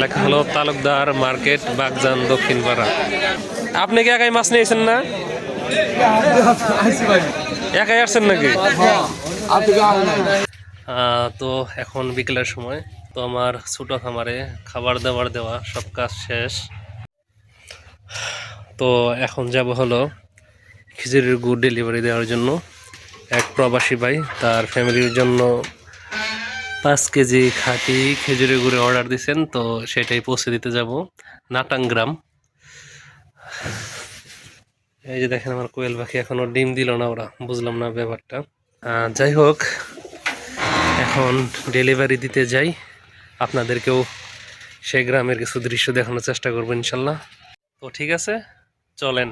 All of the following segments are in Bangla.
লেখা হলো তালুকদার মার্কেট, বাগজান, দক্ষিণ পাড়া। আপনি কি একাই মাছ নিয়েছেন না? একাই আসছেন নাকি? তো এখন বিকেলের সময়। তো আমার ছোটো খামারে খাবার দাবার দেওয়া, সব কাজ শেষ। তো এখন যাব হলো খিচুড়ির গুড় ডেলিভারি দেওয়ার জন্য। এক প্রবাসী ভাই, তার ফ্যামিলির জন্য পাঁচ কেজি খাঁটি খেজুরি গুড়ে অর্ডার দিয়েছেন তো সেটাই পৌঁছে দিতে যাব। নাটাং গ্রাম এই যে দেখেন আমার কোয়েল পাখি এখনও ডিম দিল না ওরা, বুঝলাম না ব্যাপারটা। যাই হোক, এখন ডেলিভারি দিতে যাই। আপনাদেরকেও সেই গ্রামের কিছু দৃশ্য দেখানোর চেষ্টা করব ইনশাল্লাহ। তো ঠিক আছে, চলেন।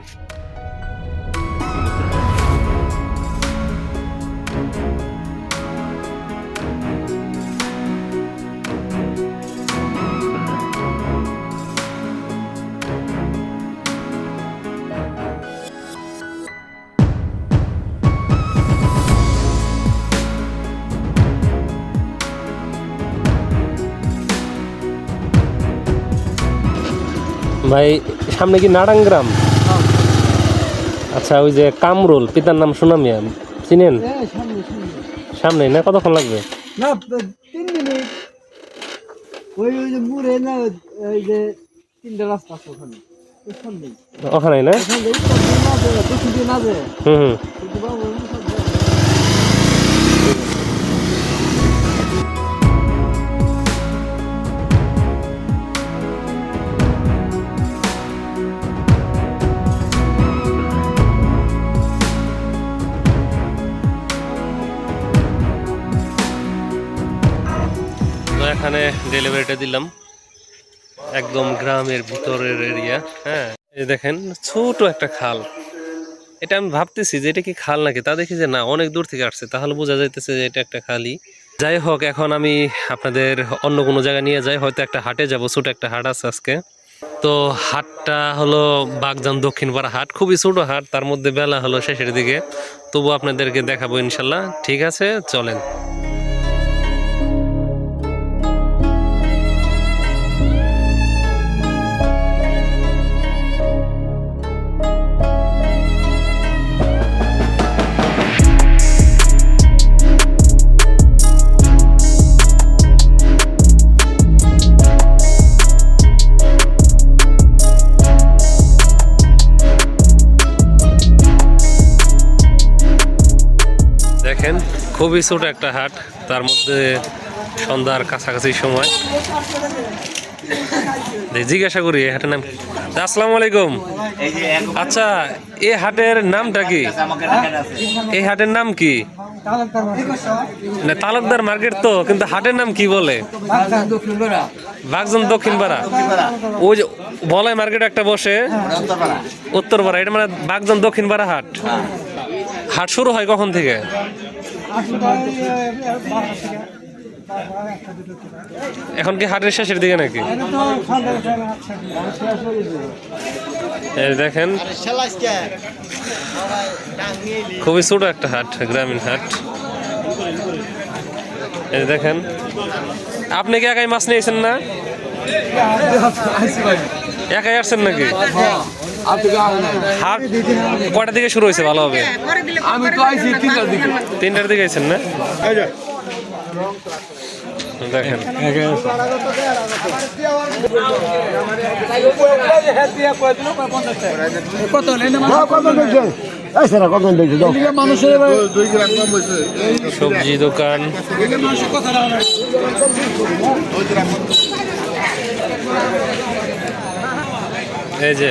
ভাই সামনে কি নারাং গ্রাম আচ্ছা ওই যে কামরুল পিতার নাম সুনামিয়া চিনেন? সামনে না? কতক্ষণ লাগবে? না তিন মিনিট। ওই ওই যে মুড়ে না ওই যে তিনটা রাস্তা আছে ওখানে। ওখানে না? ওখানে না হুম হুম। তো এখানে ডেলিভারিটা দিলাম। একদম গ্রামের ভিতরের এরিয়া হ্যাঁ। এই দেখেন, ছোট একটা খাল। এটা আমি ভাবতেছি যে এটা কি খাল নাকি? তা দেখি যে না, অনেক দূর থেকে আসছে। তাহলে বোঝা যাইতেছে যে এটা একটা খালি যাই হোক, এখন আমি আপনাদের অন্য কোনো জায়গায় নিয়ে যাই। হয়তো একটা হাটে যাব, ছোট একটা হাট আছে আজকে। তো হাটটা হলো বাগজান দক্ষিণ পাড়া হাট। খুবই ছোট হাট, তার মধ্যে বেলা হলো শেষের দিকে। তবু আপনাদেরকে দেখাবো ইনশাল্লাহ। ঠিক আছে, চলেন। দেখেন, খুবই ছোট একটা হাট, তার মধ্যে সন্ধ্যার কাছাকাছি সময়। জিজ্ঞাসা করি হাটের নাম কি? আসসালামু আলাইকুম। আচ্ছা এই হাটের নামটা কি? এই হাটের নাম কি? না, তালুকদার মার্কেট তো, কিন্তু হাটের নাম কি বলে? বাগজন দক্ষিণ পাড়া ওই যে, বলাই মার্কেট একটা বসে। উত্তরপাড়া। এটা মানে বাগজন দক্ষিণ পাড়া হাট। হাট শুরু হয় কখন থেকে? এখন কি হাটের শেষের দিকে নাকি? দেখেন, খুবই ছোট একটা হাট, গ্রামীণ হাট। এই দেখেন, আপনি কি একাই মাছ নিয়েছেন না? একাই আসছেন নাকি? হাট কয়টা দিকে শুরু হয়েছে? ভালো হবে। আমি তো আইছি তিনটার দিকে। তিনটার দিকে আছেন না? দেখেন। কত মানুষের সবজি দোকান। এই যে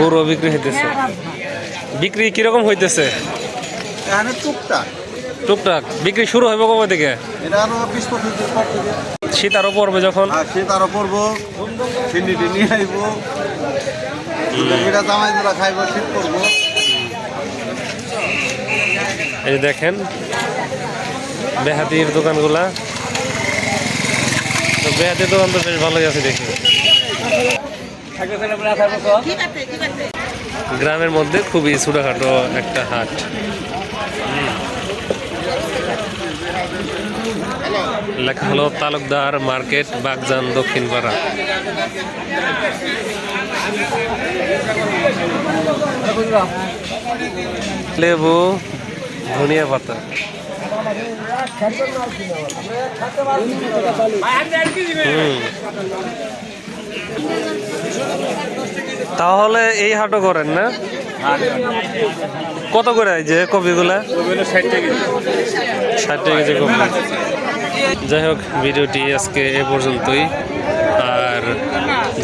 গরু বিক্রি হইতেছে। বিক্রি কীরকম হইতেছে? টুকটাক। টুকটাক। বিক্রি শুরু হবে কবে থেকে? শীত আরও পড়বে যখন? আর শীত আরও পড়ব। নিয়ে আইবো এটা জামাই যারা খাইবো শীত পড়ব। এই দেখেন বেহাতির দোকানগুলা। তো বেহাতির দোকান তো বেশ ভালোই আছে দেখি। গ্রামের মধ্যে খুবই ছোটখাটো একটা হাট। হুম। লেখা হলো তালুকদার মার্কেট বাগজান দক্ষিণ পাড়া লেবু ধনিয়া পাতা। হুম। তাহলে এই হাটও করেন না? কত করে যে কপিগুলা? ষাট টাকা কেজি কপি। যাই হোক, ভিডিওটি আজকে এ পর্যন্তই। আর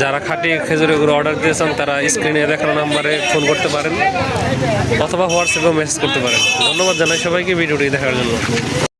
যারা খাঁটি খেজুরের গুঁড়ো অর্ডার দিয়েছেন, তারা স্ক্রিনে দেখানো নাম্বারে ফোন করতে পারেন। অথবা হোয়াটসঅ্যাপেও মেসেজ করতে পারেন। ধন্যবাদ জানাই সবাইকে, ভিডিওটি দেখার জন্য।